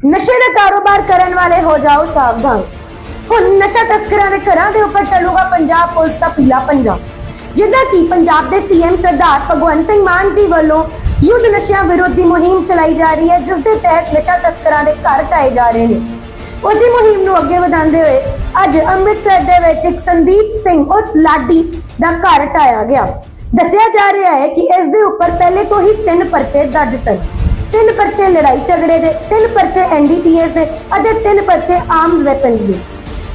ਨਸ਼ੇ ਦਾ ਕਾਰੋਬਾਰ ਕਰਨ ਵਾਲੇ ਹੋ ਜਾਓ ਸਾਵਧਾਨ। ਹੁਣ ਨਸ਼ਾ ਤਸਕਰਾਂ ਦੇ ਘਰਾਂ ਦੇ ਉੱਪਰ ਚੱਲੂਗਾ ਪੰਜਾਬ ਪੁਲਿਸ ਦਾ ਪੀਲਾ ਪੰਜਾ। ਜਿੱਦਾਂ ਕਿ ਪੰਜਾਬ ਦੇ ਸੀਐਮ ਸਰਦਾਰ ਭਗਵੰਤ ਸਿੰਘ ਮਾਨ ਜੀ ਵੱਲੋਂ ਯੁੱਧ ਨਸ਼ਿਆਂ ਵਿਰੋਧੀ ਮੁਹਿੰਮ ਚਲਾਈ ਜਾ ਰਹੀ ਹੈ, ਜਿਸ ਦੇ ਤਹਿਤ ਨਸ਼ਾ ਤਸਕਰਾਂ ਦੇ ਘਰ ਢਾਏ ਜਾ ਰਹੇ ਨੇ। ਉਸੇ ਮੁਹਿੰਮ ਨੂੰ ਅੱਗੇ ਵਧਾਉਂਦੇ ਹੋਏ ਅੱਜ ਅੰਮ੍ਰਿਤਸਰ ਦੇ ਵਿੱਚ ਇੱਕ ਸੰਦੀਪ ਸਿੰਘ ਉਰਫ ਲਾਡੀ ਦਾ ਘਰ ਢਾਇਆ ਗਿਆ। ਦੱਸਿਆ ਜਾ ਰਿਹਾ ਹੈ ਕਿ ਇਸ ਦੇ ਉੱਪਰ ਪਹਿਲੇ ਤੋਂ ਹੀ ਤਿੰਨ ਪਰਚੇ ਦਰਜ ਸਨ। ਤਿੰਨ ਪਰਚੇ ਲੜਾਈ ਝਗੜੇ ਦੇ ਤਿੰਨ ਪਰਚੇ ਐਨਡੀਪੀਐਸ ਦੇ ਅਤੇ ਤਿੰਨ ਪਰਚੇ ਆਰਮਸ ਵੈਪਨਸ ਦੇ।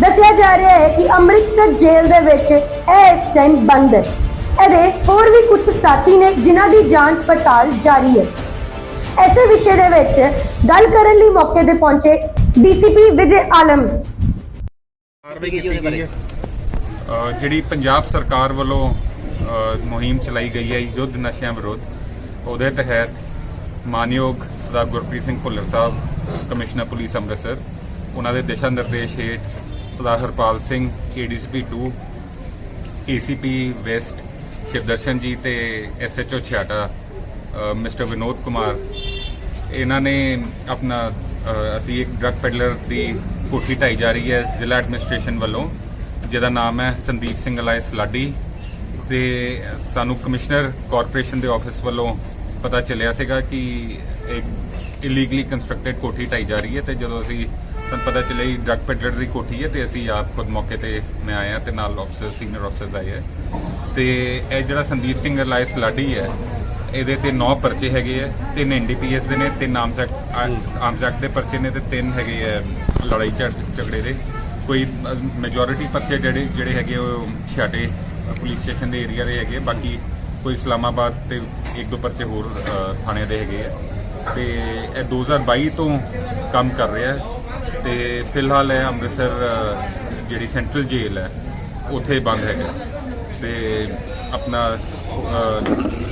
ਦੱਸਿਆ ਜਾ ਰਿਹਾ ਹੈ ਕਿ ਅੰਮ੍ਰਿਤਸਰ ਜੇਲ੍ਹ ਦੇ ਵਿੱਚ ਇਹ ਇਸ ਟਾਈਮ ਬੰਦ ਹੈ। ਇਹਦੇ ਹੋਰ ਵੀ ਕੁਝ ਸਾਥੀ ਨੇ ਜਿਨ੍ਹਾਂ ਦੀ ਜਾਂਚ ਪੜਤਾਲ ਜਾਰੀ ਹੈ। ਐਸੇ ਵਿਸ਼ੇ ਦੇ ਵਿੱਚ ਗੱਲ ਕਰਨ ਲਈ ਮੌਕੇ ਤੇ ਪਹੁੰਚੇ ਡੀਸੀਪੀ ਵਿਜੇ ਆਲਮ। ਕਾਰਵਾਈ ਕੀਤੀ ਗਈ ਹੈ। ਅ, ਜਿਹੜੀ ਪੰਜਾਬ ਸਰਕਾਰ ਵੱਲੋਂ ਅ, ਮੁਹਿੰਮ ਚਲਾਈ ਗਈ ਹੈ ਯੁੱਧ ਨਸ਼ਿਆਂ ਵਿਰੁੱਧ ਉਹਦੇ ਤਹਿਤ ਮਾਨਯੋਗ ਸਰਦਾਰ ਗੁਰਪ੍ਰੀਤ ਸਿੰਘ ਭੁੱਲਰ ਸਾਹਿਬ, ਕਮਿਸ਼ਨਰ ਪੁਲਿਸ ਅੰਮ੍ਰਿਤਸਰ, ਉਹਨਾਂ ਦੇ ਦਿਸ਼ਾ ਨਿਰਦੇਸ਼ ਹੇਠ Sardar Harpal Singh ADCP 2 ACP west Shivdarshan ji ਤੇ ਐਸਐਚਓ ਛਿਆਟਾ ਮਿਸਟਰ ਵਿਨੋਦ ਕੁਮਾਰ, ਇਹਨਾਂ ਨੇ ਆਪਣਾ ਅਸੀਂ ਇੱਕ ਡਰੱਗ ਪੈਡਲਰ ਦੀ ਕੋਠੀ ਢਾਈ ਜਾ ਰਹੀ ਹੈ ਜ਼ਿਲ੍ਹਾ ਐਡਮਿਨਿਸਟ੍ਰੇਸ਼ਨ ਵੱਲੋਂ, ਜਿਹਦਾ ਨਾਮ ਹੈ ਸੰਦੀਪ ਸਿੰਘ ਅਲਾਇਸ ਲਾਡੀ ਤੇ ਸਾਨੂੰ ਕਮਿਸ਼ਨਰ ਕਾਰਪੋਰੇਸ਼ਨ ਦੇ ਆਫਿਸ ਵੱਲੋਂ ਪਤਾ ਚੱਲਿਆ ਸੀਗਾ ਕਿ ਇੱਕ ਇਲੀਗਲੀ ਕੰਸਟਰਕਟਡ ਕੋਠੀ ਢਾਈ ਜਾ ਰਹੀ ਹੈ ਤੇ ਜਦੋਂ ਅਸੀਂ ਸਾਨੂੰ ਪਤਾ ਚੱਲਿਆ ਕਿ ਡਰੱਗ ਪੈਡਲਰ ਦੀ ਕੋਠੀ ਹੈ ਤੇ ਅਸੀਂ ਆਪ ਖੁਦ ਮੌਕੇ ਤੇ ਮੈਂ ਆਇਆ ਤੇ ਨਾਲ ਆਫਿਸਰ ਸੀਨੀਅਰ ਆਫਿਸਰਸ ਆਏ ਹੈ। ਤੇ ਇਹ ਜਿਹੜਾ ਸੰਦੀਪ ਸਿੰਘ ਅਲਾਇਸ ਲਾਡੀ ਹੈ ਇਹਦੇ ਤੇ 9 ਪਰਚੇ ਹੈਗੇ ਆ ਤਿੰਨ ਐਨਡੀਪੀਐਸ ਦੇ ਨੇ ਤਿੰਨ ਆਰਮਸ ਐਕਟ ਦੇ ਪਰਚੇ ਨੇ ਤੇ ਤਿੰਨ ਹੈਗੇ ਆ ਲੜਾਈ ਝਗੜੇ ਦੇ। ਕੋਈ ਮੈਜੋਰਿਟੀ ਪਰਚੇ ਜਿਹੜੇ ਜਿਹੜੇ ਹੈਗੇ ਉਹ ਛਾਟੇ ਪੁਲਿਸ ਸਟੇਸ਼ਨ ਦੇ ਏਰੀਆ ਦੇ ਹੈਗੇ ਬਾਕੀ ਕੋਈ ਇਸਲਾਮਾਬਾਦ ਤੇ ਇੱਕ ਦੋ ਪਰਚੇ ਹੋਰ ਅ, ਥਾਣੇ ਦੇ ਹੈਗੇ ਆ। ਤੇ ਇਹ 2022 ਤੋਂ ਕੰਮ ਕਰ ਰਿਹਾ ਹੈ। ਤੇ ਫਿਲਹਾਲ ਇਹ ਅੰਮ੍ਰਿਤਸਰ ਜਿਹੜੀ ਸੈਂਟਰਲ ਜੇਲ੍ਹ ਹੈ ਉੱਥੇ ਬੰਦ ਹੈਗਾ। ਤੇ ਆਪਣਾ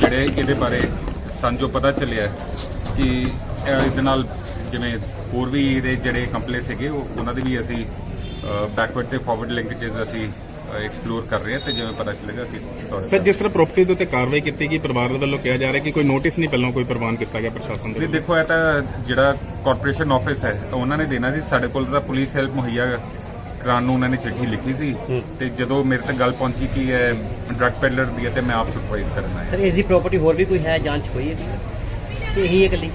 ਜਿਹੜੇ ਇਹਦੇ ਬਾਰੇ ਸਾਨੂੰ ਜੋ ਪਤਾ ਚੱਲਿਆ ਕਿ ਇਹਦੇ ਨਾਲ ਜਿਵੇਂ ਹੋਰ ਵੀ ਇਹਦੇ ਜਿਹੜੇ ਕੰਪਲੇ ਸੀਗੇ ਉਹਨਾਂ ਦੇ ਵੀ ਅਸੀਂ ਬੈਕਵਰਡ ਤੇ ਫਾਰਵਰਡ ਲਿੰਕੇजेस ਅਸੀਂ ਐਕਸਪਲੋਰ ਕਰ ਰਹੇ ਹਾਂ ਤੇ ਜਿਵੇਂ ਪਤਾ ਚੱਲੇਗਾ ਕਿ ਤੁਹਾਡੇ ਸਰ ਜਿਸ ਤਰ੍ਹਾਂ ਪ੍ਰਾਪਰਟੀ ਦੇ ਉੱਤੇ ਕਾਰਵਾਈ ਕੀਤੀ ਗਈ ਪਰਿਵਾਰ ਦੇ ਵੱਲੋਂ ਕਿਹਾ ਜਾ ਰਿਹਾ ਕਿ ਕੋਈ ਨੋਟਿਸ ਨਹੀਂ ਪਹਿਲਾਂ ਕੋਈ ਪ੍ਰਵਾਨ ਕੀਤਾ ਗਿਆ ਪ੍ਰਸ਼ਾਸਨ ਦੇ। ਦੇਖੋ ਇਹ ਤਾਂ ਜਿਹੜਾ ਕਾਰਪੋਰੇਸ਼ਨ ਆਫਿਸ ਹੈ ਤਾਂ ਉਹਨਾਂ ਨੇ ਦੇਣਾ ਸੀ। ਸਾਡੇ ਕੋਲ ਤਾਂ ਪੁਲਿਸ ਹੈਲਪ ਮੁਹੱਈਆ ਕਰਾਉਣ ਨੂੰ ਉਹਨਾਂ ਨੇ ਚਿੱਠੀ ਲਿਖੀ ਸੀ। ਤੇ ਜਦੋਂ ਮੇਰੇ ਤੱਕ ਗੱਲ ਪਹੁੰਚੀ ਕਿ ਇਹ ਡਰੱਗ ਪੈਡਲਰ ਦੀ ਹੈ ਤੇ ਮੈਂ ਆਪ ਸੁਪਰਵਾਈਜ਼ ਕਰਨਾ ਸਰ ਹੈ ਇਸ ਦੀ ਪ੍ਰਾਪਰਟੀ ਹੋਰ ਵੀ ਕੋਈ ਹੈ ਜਾਂਚ ਹੋਈ ਹੈ? ਕਿ ਇਹੀ ਇਕੱਲੀ?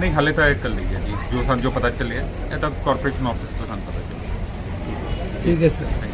ਨਹੀਂ ਹਲੇ ਤਾਂ ਇਕੱਲੀ ਹੈ ਜੀ। ਜੋ ਸਾਨੂੰ ਜੋ ਪਤਾ ਚੱਲਿਆ ਇਹ ਤਾਂ ਕਾਰਪੋਰੇਸ਼ਨ ਆਫਿਸ ਤੋਂ ਸਾਨੂੰ ਪਤਾ ਚੱਲਿਆ। ਠੀਕ ਹੈ ਸਰ।